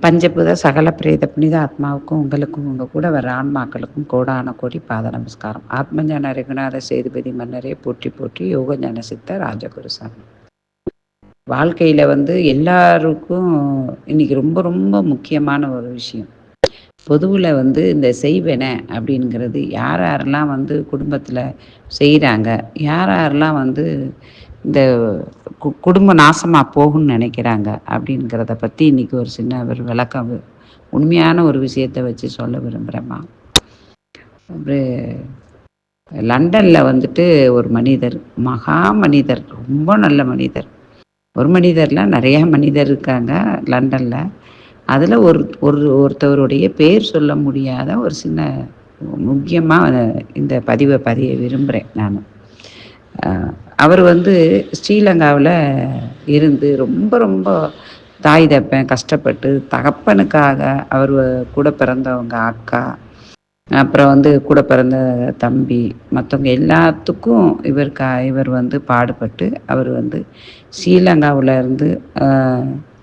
பஞ்சபூத சகல பிரேத புனித ஆத்மாவுக்கும் உங்களுக்கும் உங்கள் கூட வர ஆன்மாக்களுக்கும் கோடான கோடி பாத நமஸ்காரம். ஆத்மஞான ரகுநாத சேதுபதி மன்னரே போற்றி போற்றி யோக ஞான சித்த ராஜகுருசாமி வாழ்க்கையில் வந்து எல்லாருக்கும் இன்னைக்கு ரொம்ப ரொம்ப முக்கியமான ஒரு விஷயம். பொதுவில் வந்து இந்த செய்வன அப்படிங்கிறது யார் யாரெல்லாம் வந்து குடும்பத்தில் செய்கிறாங்க யார் யாரெல்லாம் வந்து இந்த கு குடும்பம் நாசமாக போகும்னு நினைக்கிறாங்க அப்படிங்கிறத பற்றி இன்றைக்கி ஒரு சின்ன ஒரு விளக்கம் உண்மையான ஒரு விஷயத்தை வச்சு சொல்ல விரும்புகிறேம்மா ஒரு லண்டனில் வந்துட்டு ஒரு மனிதர் மகா மனிதர் ரொம்ப நல்ல மனிதர். ஒரு மனிதரில் நிறையா மனிதர் இருக்காங்க லண்டனில். அதில் ஒரு ஒரு ஒருத்தவருடைய பேர் சொல்ல முடியாத ஒரு சின்ன முக்கியமாக இந்த பதிவை பதிய விரும்புகிறேன் நான். அவர் வந்து ஸ்ரீலங்காவில் இருந்து ரொம்ப ரொம்ப தாய் தப்பேன் கஷ்டப்பட்டு தகப்பனுக்காக அவர் கூட பிறந்தவங்க அக்கா அப்புறம் வந்து கூட பிறந்த தம்பி மற்றவங்க எல்லாத்துக்கும் இவருக்கா இவர் வந்து பாடுபட்டு அவர் வந்து ஸ்ரீலங்காவில் இருந்து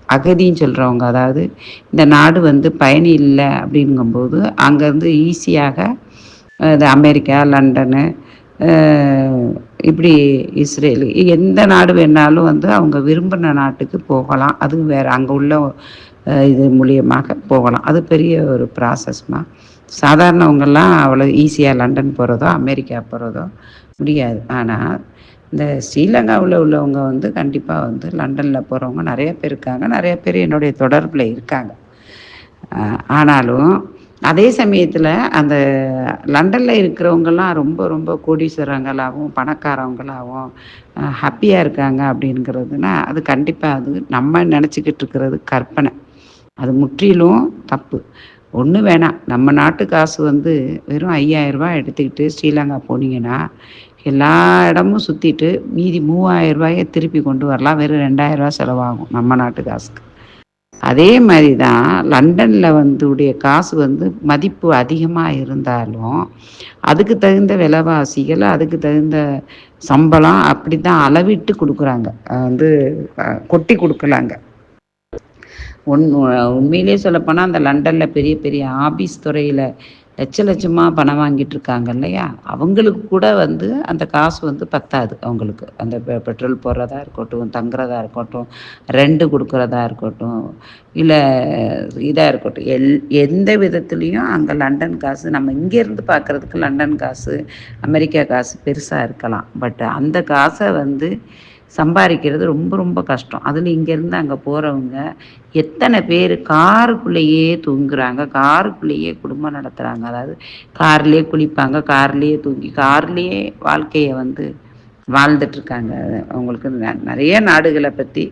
அகதின்னு சொல்கிறவங்க அதாவது இந்த நாடு வந்து பயணி இல்லை அப்படிங்கும்போது அங்கேருந்து ஈஸியாக இது அமெரிக்கா லண்டனு இப்படி இஸ்ரேல். எந்த நாடு வேணாலும் வந்து அவங்க விரும்பின நாட்டுக்கு போகலாம். அது வேறு அங்கே உள்ள இது மூலியமாக போகலாம். அது பெரிய ஒரு ப்ராசஸ்மா சாதாரணவங்கெல்லாம் அவ்வளோ ஈஸியாக லண்டன் போகிறதோ அமெரிக்கா போகிறதோ முடியாது. ஆனால் இந்த ஸ்ரீலங்காவில் உள்ளவங்க வந்து கண்டிப்பாக வந்து லண்டனில் போகிறவங்க நிறைய பேர் இருக்காங்க. நிறைய பேர் என்னுடைய தொடர்பில் இருக்காங்க. ஆனாலும் அதே சமயத்தில் அந்த லண்டனில் இருக்கிறவங்கெல்லாம் ரொம்ப ரொம்ப கோடீஸ்வரங்களாகவும் பணக்காரவங்களாகவும் ஹாப்பியாக இருக்காங்க அப்படிங்கிறதுனா அது கண்டிப்பாக அது நம்ம நினச்சிக்கிட்டு இருக்கிறது கற்பனை. அது முற்றிலும் தப்பு. ஒன்று வேணாம். நம்ம நாட்டு காசு வந்து வெறும் ஐயாயிரரூபா எடுத்துக்கிட்டு ஸ்ரீலங்கா போனீங்கன்னா எல்லா இடமும் சுற்றிட்டு மீதி மூவாயிரம் ரூபாயை திருப்பி கொண்டு வரலாம். வெறும் ரெண்டாயிரரூபா செலவாகும் நம்ம நாட்டு காசுக்கு. அதே மாதிரி தான் லண்டனில் வந்துடைய காசு வந்து மதிப்பு அதிகமாக இருந்தாலும் அதுக்கு தகுந்த விலைவாசிகள் அதுக்கு தகுந்த சம்பளம் அப்படி தான் அளவிட்டு கொடுக்குறாங்க. வந்து கொட்டி கொடுக்கலாங்க. உண் உண்மையிலே சொல்லப்போனால் அந்த லண்டனில் பெரிய பெரிய ஆபீஸ் துறையில் லட்ச லட்சமாக பணம் வாங்கிட்டு இருக்காங்க இல்லையா? அவங்களுக்கு கூட வந்து அந்த காசு வந்து பத்தாது அவங்களுக்கு. அந்த பெட்ரோல் போடுறதா இருக்கட்டும் தங்குறதா இருக்கட்டும் ரெண்டு கொடுக்குறதா இருக்கட்டும் இல்லை இதாக இருக்கட்டும். எல் எந்த விதத்துலேயும் அங்கே லண்டன் காசு நம்ம இங்கேருந்து பார்க்குறதுக்கு லண்டன் காசு அமெரிக்கா காசு பெருசாக இருக்கலாம். பட் அந்த காசை வந்து சம்பாதிக்கிறது ரொம்ப ரொம்ப கஷ்டம். அதில் இங்கேருந்து அங்கே போகிறவங்க எத்தனை பேர் காருக்குள்ளேயே தூங்குறாங்க காருக்குள்ளேயே குடும்பம் நடத்துகிறாங்க அதாவது கார்லேயே குளிப்பாங்க கார்லேயே தூங்கி கார்லேயே வாழ்க்கையை வந்து வாழ்ந்துட்டுருக்காங்க. அவங்களுக்கு நிறைய நாடுகளை பற்றி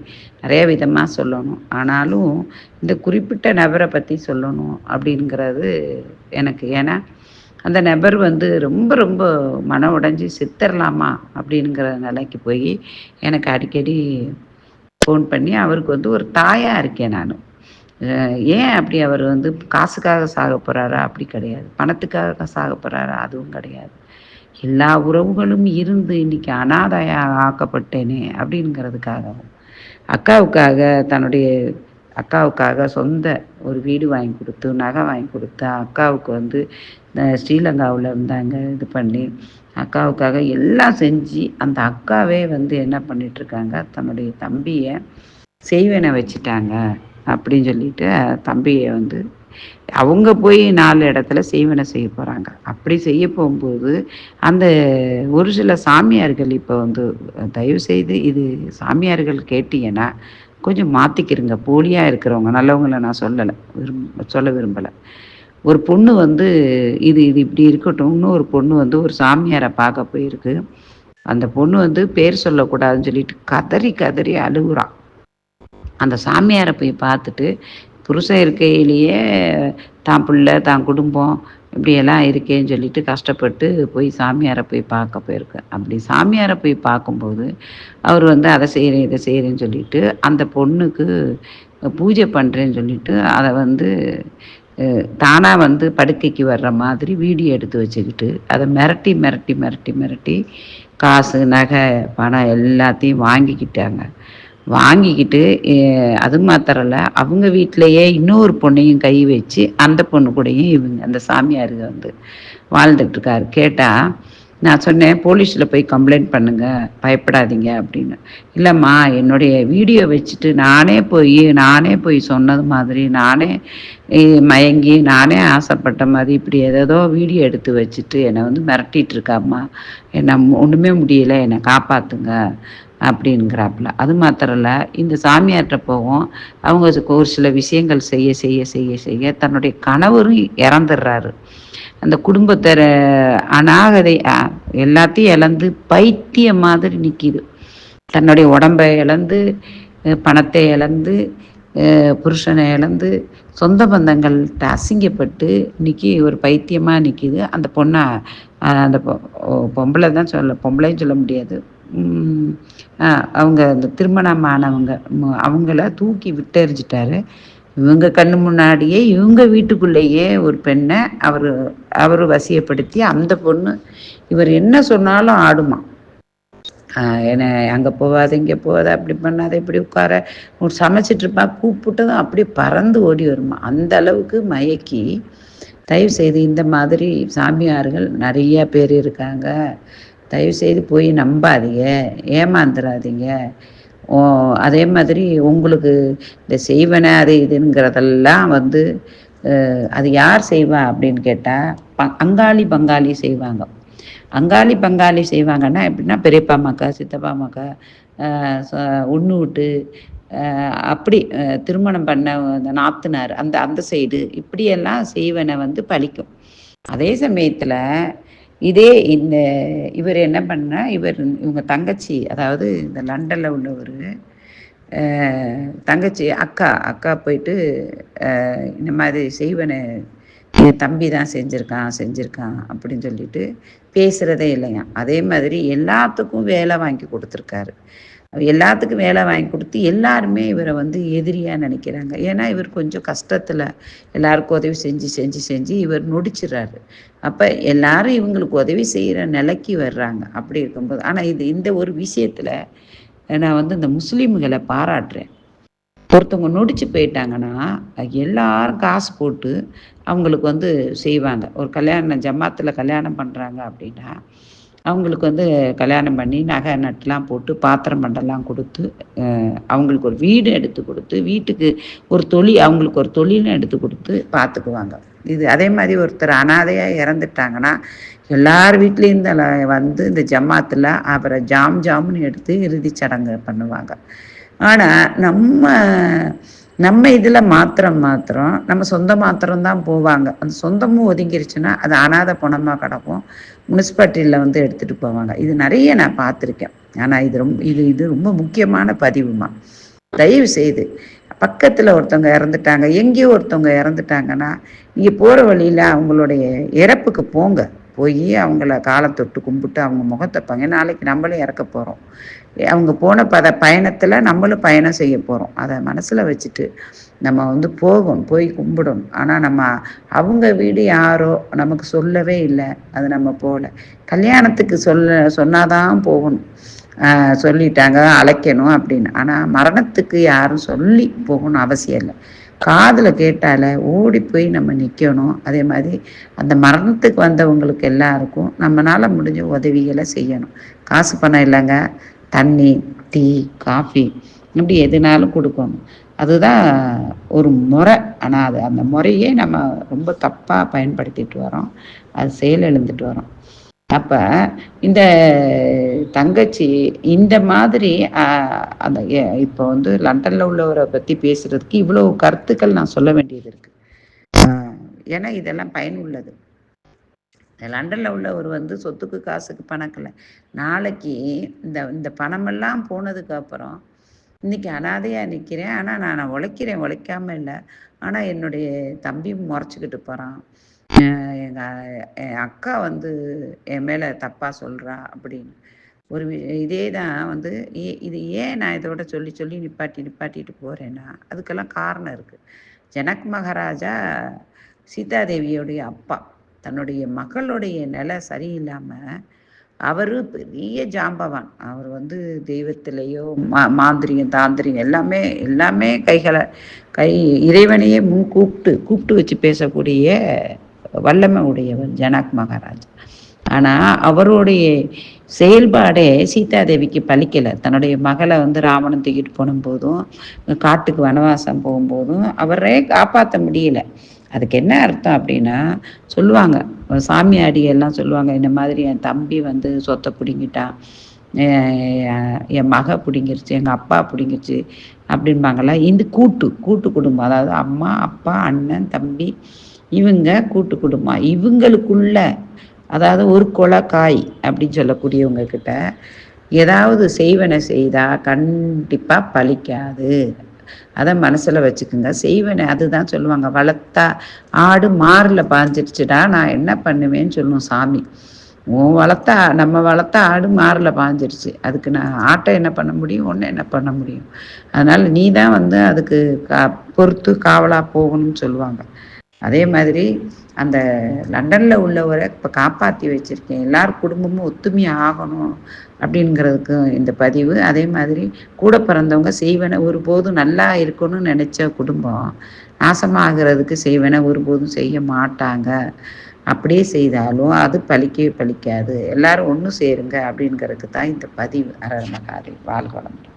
நிறைய விதமாக சொல்லணும். ஆனாலும் இந்த குறிப்பிட்ட நபரை பற்றி சொல்லணும் அப்படிங்கிறது எனக்கு ஏன்னா அந்த நபர் வந்து ரொம்ப ரொம்ப மன உடஞ்சி சித்தரலாமா அப்படிங்கிற நிலைக்கு போய் எனக்கு அடிக்கடி ஃபோன் பண்ணி அவருக்கு வந்து ஒரு தாயாக இருக்கேன் நான். ஏன் அப்படி அவர் வந்து காசுக்காக சாக போகிறாரா அப்படி கிடையாது. பணத்துக்காக சாக போகிறாரா அதுவும் கிடையாது. எல்லா உறவுகளும் இருந்து இன்னைக்கு அனாதையாக ஆக்கப்பட்டேனே அப்படிங்கிறதுக்காகவும் அக்காவுக்காக தன்னுடைய அக்காவுக்காக சொந்த ஒரு வீடு வாங்கி கொடுத்து நகை வாங்கி கொடுத்து அக்காவுக்கு வந்து ஸ்ரீலங்காவில் இருந்தாங்க இது பண்ணி அக்காவுக்காக எல்லாம் செஞ்சு அந்த அக்காவே வந்து என்ன பண்ணிகிட்ருக்காங்க தன்னுடைய தம்பியை செய்வனை வச்சுட்டாங்க அப்படின்னு சொல்லிட்டு தம்பியை வந்து அவங்க போய் நாலு இடத்துல செய்வனை செய்ய போகிறாங்க அப்படி செய்ய போகும்போது அந்த ஒரு சில சாமியார்கள் இப்போ வந்து தயவு செய்து இது சாமியார்கள் கேட்டீங்கன்னா கொஞ்சம் மாற்றிக்கிறங்க போலியாக இருக்கிறவங்க நல்லவங்கள நான் சொல்லலை. விரும்ப சொல்ல விரும்பலை. ஒரு பொண்ணு வந்து இது இது இப்படி இருக்கட்டும். இன்னொரு பொண்ணு வந்து ஒரு சாமியாரை பார்க்க போயிருக்கு. அந்த பொண்ணு வந்து பேர் சொல்லக்கூடாதுன்னு சொல்லிட்டு கதறி கதறி அழுகுறான் அந்த சாமியாரை போய் பார்த்துட்டு புருஷன் இருக்கையிலேயே தான் பிள்ளை தான் குடும்பம் இப்படியெல்லாம் இருக்கேன்னு சொல்லிட்டு கஷ்டப்பட்டு போய் சாமியாரை போய் பார்க்க போயிருக்கேன். அப்படி சாமியாரை போய் பார்க்கும்போது அவர் வந்து அதை செய்கிறேன் இதை செய்கிறேன்னு சொல்லிட்டு அந்த பொண்ணுக்கு பூஜை பண்ணுறேன்னு சொல்லிட்டு அதை வந்து தானாக வந்து படுக்கைக்கு வர்ற மாதிரி வீடியோ எடுத்து வச்சுக்கிட்டு அதை மிரட்டி மிரட்டி மிரட்டி மிரட்டி காசு நகை பணம் எல்லாத்தையும் வாங்கிக்கிட்டாங்க. வாங்கிக்கிட்டு அது மாத்திரல அவங்க வீட்டிலையே இன்னொரு பொண்ணையும் கை வச்சு அந்த பொண்ணு கூடயும் இவங்க அந்த சாமியாருங்க வந்து வாழ்ந்துட்டுருக்காரு. கேட்டால் நான் சொன்னேன் போலீஸில் போய் கம்ப்ளைண்ட் பண்ணுங்க பயப்படாதீங்க அப்படின்னு. இல்லைம்மா என்னுடைய வீடியோ வச்சுட்டு நானே போய் நானே போய் சொன்னது மாதிரி நானே மயங்கி நானே ஆசைப்பட்ட மாதிரி இப்படி ஏதோ வீடியோ எடுத்து வச்சுட்டு என்னை வந்து மிரட்டிட்டு இருக்காம்மா என்னை ஒன்றுமே முடியல என்னை காப்பாற்றுங்க அப்படிங்கிறாப்புல. அது மாத்திரம் இல்லை இந்த சாமியார்கிட்ட போவோம். அவங்க ஒரு சில விஷயங்கள் செய்ய செய்ய செய்ய செய்ய தன்னுடைய கணவரும் இறந்துடுறாரு அந்த குடும்பத்தை அநாகதை எல்லாத்தையும் இழந்து பைத்திய மாதிரி நிற்கிது தன்னுடைய உடம்பை இழந்து பணத்தை இழந்து புருஷனை இழந்து சொந்த பந்தங்கள்கிட்ட அசிங்கப்பட்டு இன்னைக்கு ஒரு பைத்தியமாக நிற்கிது அந்த பொண்ணை அந்த பொம்பளை தான் சொல்ல பொம்பளையும் சொல்ல முடியாது. அவங்க அந்த திருமணமானவங்க அவங்கள தூக்கி விட்டெறிஞ்சிட்டாரு இவங்க கண்ணு முன்னாடியே இவங்க வீட்டுக்குள்ளேயே ஒரு பெண்ணை அவர் அவர் வசியப்படுத்தி அந்த பொண்ணு இவர் என்ன சொன்னாலும் ஆடுமா? என்ன அங்கே போகாத இங்கே போகாத அப்படி பண்ணாத இப்படி உட்கார சமைச்சிட்டு இருப்பா கூப்பிட்டதும் அப்படியே பறந்து ஓடி வருமா? அந்த அளவுக்கு மயக்கி தயவு செய்து இந்த மாதிரி சாமியார்கள் நிறைய பேர் இருக்காங்க. தயவு செய்து போய் நம்பாதீங்க ஏமாந்துடாதீங்க அதே மாதிரி உங்களுக்கு இந்த செய்வன அது இதுங்கிறதெல்லாம் வந்து அது யார் செய்வா அப்படின்னு கேட்டால் ப அங்காளி பங்காளி செய்வாங்க. அங்காளி பங்காளி செய்வாங்கன்னா எப்படின்னா பெரியப்பா மக்கா சித்தப்பா மக்கா ஒன்று விட்டு அப்படி திருமணம் பண்ண அந்த நாத்தனார் அந்த அந்த சைடு இப்படியெல்லாம் செய்வனை வந்து பழிக்கும். அதே சமயத்தில் இதே இந்த இவர் என்ன பண்ணா இவர் இவங்க தங்கச்சி அதாவது இந்த லண்டனில் உள்ளவர் தங்கச்சி அக்கா அக்கா போயிட்டு இந்த மாதிரி செய்வனை என் தம்பி தான் செஞ்சுருக்கான் செஞ்சுருக்கான் அப்படின்னு சொல்லிட்டு பேசுகிறதே இல்லையா அதே மாதிரி எல்லாத்துக்கும் வேலை வாங்கி கொடுத்துருக்காரு. எல்லாத்துக்கும் வேலை வாங்கி கொடுத்து எல்லாருமே இவரை வந்து எதிரியாக நினைக்கிறாங்க. ஏன்னா இவர் கொஞ்சம் கஷ்டத்தில் எல்லாருக்கும் உதவி செஞ்சு செஞ்சு செஞ்சு இவர் நொடிச்சிடறாரு. அப்போ எல்லாரும் இவங்களுக்கு உதவி செய்கிற நிலைக்கு வர்றாங்க. அப்படி இருக்கும்போது ஆனால் இது இந்த ஒரு விஷயத்தில் நான் வந்து இந்த முஸ்லீம்களை பாராட்டுறேன். ஒருத்தவங்க நொடிச்சு போயிட்டாங்கன்னா எல்லாரும் காசு போட்டு அவங்களுக்கு வந்து செய்வாங்க. ஒரு கல்யாணம் ஜமாத்தில் கல்யாணம் பண்ணுறாங்க அப்படின்னா அவங்களுக்கு வந்து கல்யாணம் பண்ணி நகை நட்டுலாம் போட்டு பாத்திரம் பண்டெல்லாம் கொடுத்து அவங்களுக்கு ஒரு வீடு எடுத்து கொடுத்து வீட்டுக்கு ஒரு தொழில் அவங்களுக்கு ஒரு தொழிலும் எடுத்து கொடுத்து பார்த்துக்குவாங்க இது அதே மாதிரி ஒருத்தர் அனாதையாக இறந்துட்டாங்கன்னா எல்லார் வீட்லேயும் இந்த வந்து இந்த ஜமாத்தில் அப்புறம் ஜாம் ஜாமுன்னு எடுத்து இறுதி சடங்கு பண்ணுவாங்க. ஆனால் நம்ம நம்ம இதில் மாத்திரம் மாத்திரம் நம்ம சொந்த மாத்திரம் தான் போவாங்க. அந்த சொந்தமும் ஒதுங்கிருச்சுன்னா அது அனாத பணமாக கிடக்கும். முனிசிபாலிட்டியில் வந்து எடுத்துகிட்டு போவாங்க. இது நிறைய நான் பார்த்துருக்கேன். ஆனால் இது ரொம்ப இது இது ரொம்ப முக்கியமான பதிவுமா? தயவு செய்து பக்கத்தில் ஒருத்தவங்க இறந்துட்டாங்க எங்கேயோ ஒருத்தவங்க இறந்துட்டாங்கன்னா நீங்கள் போகிற வழியில் அவங்களுடைய இறப்புக்கு போங்க. போய் அவங்கள காலை தொட்டு கும்பிட்டு அவங்க முகத்தைப்பாங்க நாளைக்கு நம்மளும் இறக்க போகிறோம் அவங்க போன பத பயணத்தில் நம்மளும் பயணம் செய்ய போகிறோம் அதை மனசில் வச்சுட்டு நம்ம வந்து போகும் போய் கும்பிடணும். ஆனால் நம்ம அவங்க வீடு யாரோ நமக்கு சொல்லவே இல்லை. அது நம்ம போகல கல்யாணத்துக்கு சொல்ல சொன்னாதான் போகணும். சொல்லிட்டாங்க அழைக்கணும் அப்படின்னு. ஆனால் மரணத்துக்கு யாரும் சொல்லி போகணும் அவசியம் இல்லை. காதில் கேட்டால ஓடி போய் நம்ம நிற்கணும் அதே மாதிரி அந்த மரணத்துக்கு வந்தவங்களுக்கு எல்லாருக்கும் நம்மளால் முடிஞ்ச உதவிகளை செய்யணும். காசு பணம் இல்லைங்க. தண்ணி டீ காஃபி இப்படி எதுனாலும் கொடுக்கணும். அதுதான் ஒரு முறை. ஆனால் அது அந்த முறையே நம்ம ரொம்ப தப்பாக பயன்படுத்திட்டு வரோம். அது செயல் எழுந்துட்டு வரோம். அப்போ இந்த தங்கச்சி இந்த மாதிரி அந்த இப்போ வந்து லண்டனில் உள்ளவரை பற்றி பேசுறதுக்கு இவ்வளோ கருத்துக்கள் நான் சொல்ல வேண்டியது இருக்கு. ஏன்னா இதெல்லாம் பயனுள்ளது. லண்டனில் உள்ளவர் வந்து சொத்துக்கு காசுக்கு பணக்கலை. நாளைக்கு இந்த இந்த பணமெல்லாம் போனதுக்கு அப்புறம் இன்னைக்கு அனாதையாக நிற்கிறேன் ஆனால் நான் உழைக்கிறேன் உழைக்காம இல்லை. ஆனால் என்னுடைய தம்பி முறைச்சிக்கிட்டு போகிறான் எங்கள் என் அக்கா வந்து என் மேலே தப்பாக சொல்கிறா அப்படின்னு. ஒரு இதே தான் வந்து இது ஏன் நான் இதோட சொல்லி சொல்லி நிப்பாட்டி நிப்பாட்டிட்டு போகிறேன்னா அதுக்கெல்லாம் காரணம் இருக்குது ஜனக் மகாராஜா சீதாதேவியோடைய அப்பா. தன்னுடைய மகளுடைய நிலை சரியில்லாமல் அவர் பெரிய ஜாம்பவான். அவர் வந்து தெய்வத்திலேயோ மா மாந்திரியம் தாந்திரியம் எல்லாமே எல்லாமே கைகளை கை இறைவனையே முன் கூப்பிட்டு கூப்பிட்டு வச்சு பேசக்கூடிய வல்லமை உடையவர் ஜனக் மகாராஜ். ஆனால் அவருடைய செயல்பாடே சீதாதேவிக்கு பலிக்கலை. தன்னுடைய மகளை வந்து ராவணன் தூக்கிட்டு போன போதும் காட்டுக்கு வனவாசம் போகும்போதும் அவரே காப்பாற்ற முடியல. அதுக்கு என்ன அர்த்தம் அப்படின்னா சொல்லுவாங்க சாமியாடி எல்லாம் சொல்லுவாங்க இந்த மாதிரி என் தம்பி வந்து சொத்தை பிடிங்கிட்டான். என் மக பிடிங்கிருச்சு எங்கள் அப்பா பிடிங்கிருச்சு அப்படின்பாங்கள்ல இந்த கூட்டு கூட்டு குடும்பம் அதாவது அம்மா அப்பா அண்ணன் தம்பி இவங்க கூட்டு குடும்பம்? இவங்களுக்குள்ள அதாவது ஒரு கொலை காய் அப்படின்னு சொல்லக்கூடியவங்க கிட்ட ஏதாவது செய்வனை செய்தால் கண்டிப்பாக பலிக்காது அதை மனசில் வச்சுக்கோங்க. செய்வனை அதுதான் சொல்லுவாங்க. வளர்த்தா ஆடு மாறில் பாஞ்சிருச்சுடா நான் என்ன பண்ணுவேன்னு சொல்லுவோம் சாமி. உன் வளர்த்தா நம்ம வளர்த்தா ஆடு மாறில் பாஞ்சிருச்சு. அதுக்கு நான் ஆட்டை என்ன பண்ண முடியும்? ஒன்று என்ன பண்ண முடியும்? அதனால் நீ தான் வந்து அதுக்கு கா பொறுத்து காவலாக போகணும்னு சொல்லுவாங்க. அதே மாதிரி அந்த லண்டனில் உள்ளவரை இப்போ காப்பாற்றி வச்சுருக்கேன். எல்லார் குடும்பமும் ஒத்துமையாக ஆகணும் அப்படிங்கிறதுக்கு இந்த பதிவு. அதே மாதிரி கூட பிறந்தவங்க செய்வன ஒருபோதும் நல்லா இருக்கணும்னு நினச்ச குடும்பம் நாசமாகிறதுக்கு செய்வன ஒருபோதும் செய்ய மாட்டாங்க. அப்படியே செய்தாலும் அது பழிக்கவே பலிக்காது எல்லாரும் ஒன்று சேருங்க அப்படிங்கிறதுக்கு தான் இந்த பதிவு. அரண்மகாரி மகாதேவ் வாழ்வளம்